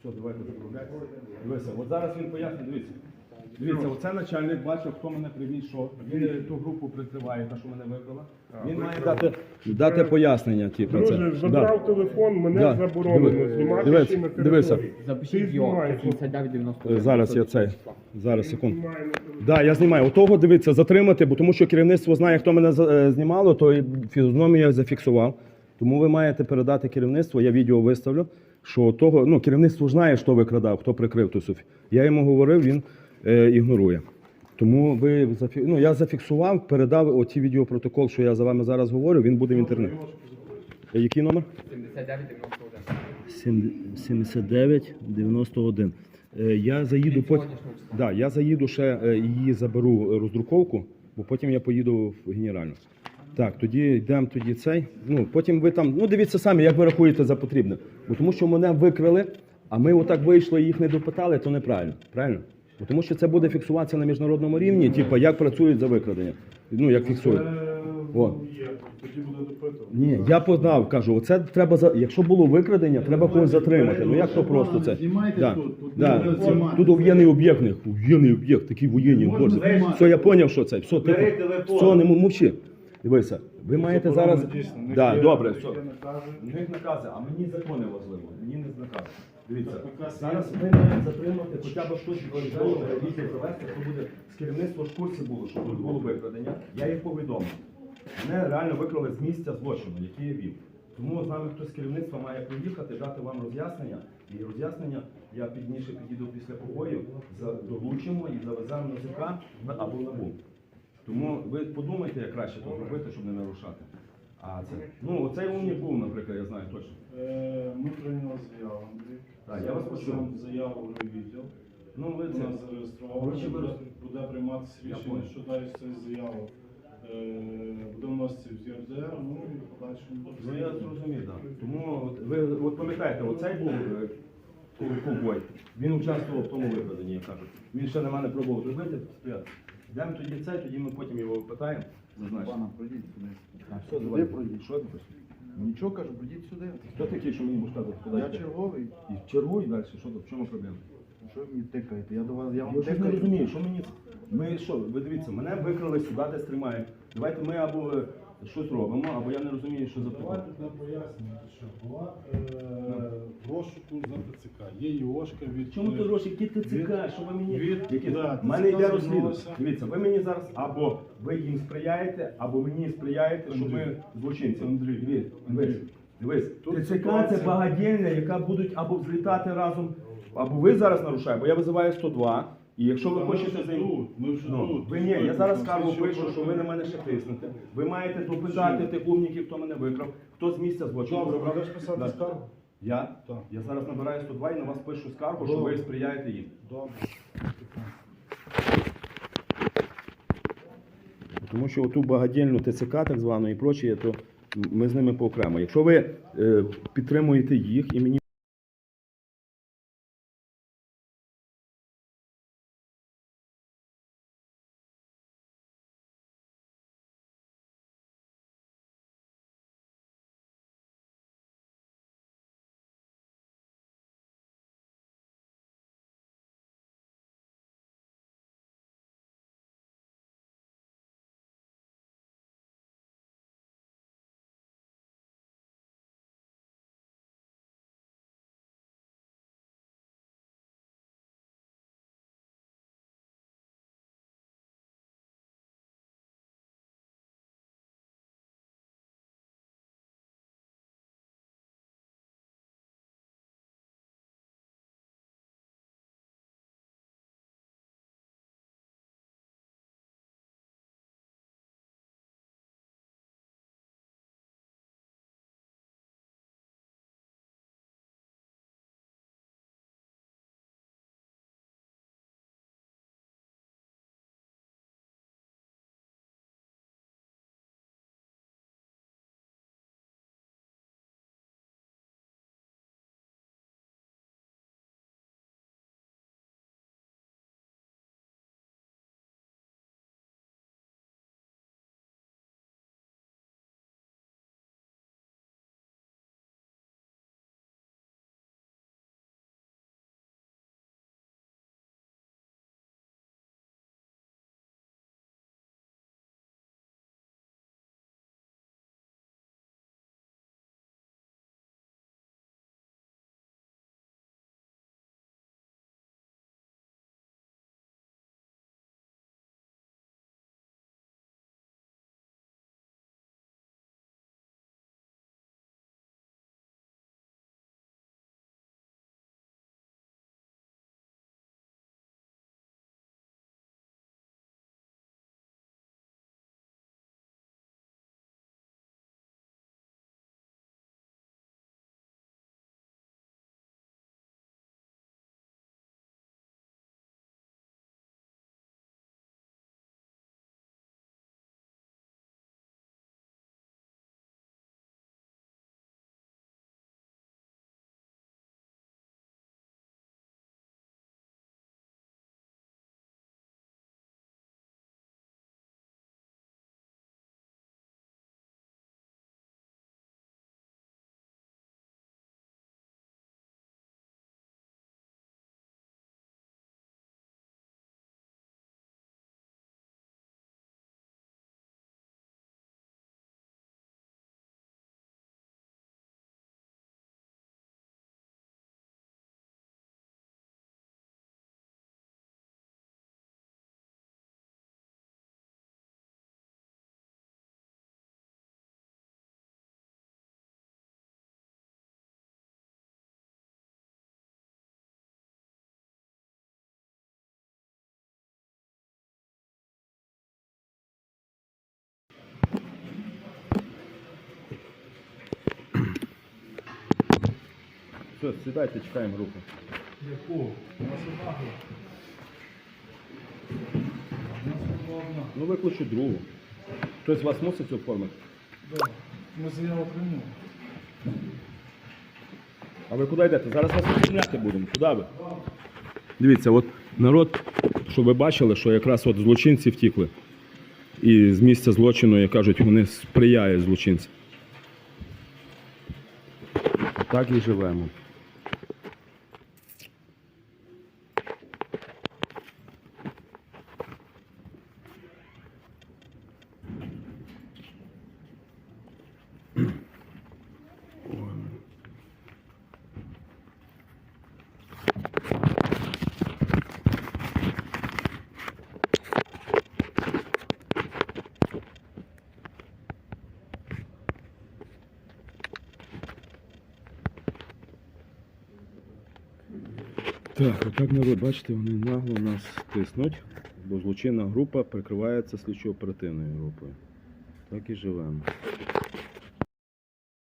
Все, давайте заправляйте. Дивися, от зараз він пояснить, дивіться. Дивіться, оце начальник бачив, хто мене привіз, що він ту групу прикриває, та, що мене викрила. Він має дати, дати пояснення, типу, Друже, це. забрав телефон, мене Да. заборонено Диви- знімати дивися, ще на дивися. території. Запишіть його, знімаєш, 5990. Е, Зараз я цей. Зараз секунду. знімаю на телефон. Да, я знімаю. Отого дивіться, затримати, бо тому що керівництво знає, хто мене за- е, знімало, то і фізіономію я зафіксував. Тому ви маєте передати керівництву, я відео виставлю, що того, ну, керівництво знає, хто викрадав, хто прикрив ту Софі. Я йому говорив, він е, ігнорує. Тому ви зафі... ну, я зафіксував, передав оці відеопротокол, що я за вами зараз говорю, він буде в інтернеті. Який номер? 7991. 79 91. Е, Я заїду потім. Да, я заїду ще е, її заберу е, роздруковку, бо потім я поїду в генеральну. Так, тоді йдемо тоді цей. Ну, потім ви там, ну дивіться самі, як ви рахуєте за потрібне. Бо тому що мене викрили, а ми отак вийшли і їх не допитали, то неправильно. Правильно? Бо тому що це буде фіксуватися на міжнародному рівні, типу, як працюють за викрадення. Ну, як фіксують. О. Тоді буде допитувати. Ні, я подав, кажу, оце треба за. Якщо було викрадення, треба когось затримати. Ну як то просто це? Знімайте Да. тут, тут Да. Тут воєнний об'єкт, воєнний об'єкт, такий воєнний Все, я зрозумів, що це. Все, тихо. Все, не мовчи. Дивися, ви маєте зараз. Дійсно, Да, є- добре, в все. У них накази, а мені закони важливо. Мені не накази. Дивіться, зараз ви маєте затримати хоча б хтось відповідального ревізію провести, хто буде з керівництва в курсі було, що тут було викрадення. Я їх повідомив. Мене реально викрали з місця злочину, який я вів. Тому з нами хтось з керівництва має приїхати, дати вам роз'яснення. І роз'яснення я пізніше підійду після побоїв, за- долучимо і завеземо на ЗК або на БУ. Тому ви подумайте, як краще то зробити, щоб не нарушати. А це ну оцей умник був, наприклад, я знаю точно. Е, Ми прийняли заяву, Андрій. Так, я вас почув. Запишемо заяву в відділ. Ну ви це. Коротше, ви роз- Буде прийматися Я рішення, понял. що далі з цією заявою. Е, Буде вноситися в ЄРДР, ну і в подальшому. Ну я зрозумів, так. Тому от, ви от пам'ятаєте, оцей був е, ку- ковбой. Він участвував в тому викраденні, як кажуть. Він ще на мене пробував зробити. спрятати. Йдемо тоді цей, тоді ми потім його питаємо. Зазначимо. Пана, пройдіть сюди. А, все, Сюди давай. пройдіть. Що? Нічого кажу, пройдіть сюди. Хто такий, що мені будеш казати? куди Я йти? черговий. І чергуй далі, що тут, в чому проблема? Що ви мені тикаєте? Я до вас, я вам Я щось не тикаю. розумію, що мені. Ми що, ви дивіться, мене викрали сюди, десь тримають. Давайте ми або е, щось робимо, або я не розумію, що за Давайте таке. для пояснення, що була е, в розшуку за ТЦК. Є ІОшка від... Чому ти гроші, які цікавиш, що ви мені від- які да, в мене ТЦК йде розслідування. Дивіться, ви мені зараз або ви їм сприяєте, або мені сприяєте, щоб ми злочинці. Андрій. Дивись, Андрій. дивись. Тут ТЦК ситуація- це багадільня, яка будуть або взлітати разом, або ви зараз нарушаєте, бо я визиваю 102. І якщо ви Та ми хочете вже займ- тут, ми вже ну, тут. ви ні, я зараз скаргу пишу, що ви на мене ще тиснете. Ви маєте допитати тих умників, хто мене викрав, хто з місця злочину. Добре, будеш писати Да. скаргу? Я? Так. Я зараз набираю 102 і на вас пишу скаргу, що ви сприяєте їм. Добре. Тому що оту багадільну ТЦК, так звану, і прочі, то ми з ними поокремо. Якщо ви е, підтримуєте їх і мені Все, сідайте, чекаємо групу. Яку? У нас одна група. У нас одна. Ну викличу другу. Хтось з вас мусить оформити. Да. Ми заяву приймемо. А ви куди йдете? Зараз вас оформляти будемо. Куди ви? Дивіться, от народ, щоб ви бачили, що якраз от злочинці втікли. І з місця злочину, як кажуть, вони сприяють злочинцям. Так і живемо. Так, отак народ, бачите, вони нагло нас тиснуть, бо злочинна група прикривається слідчо-оперативною групою. Так і живемо.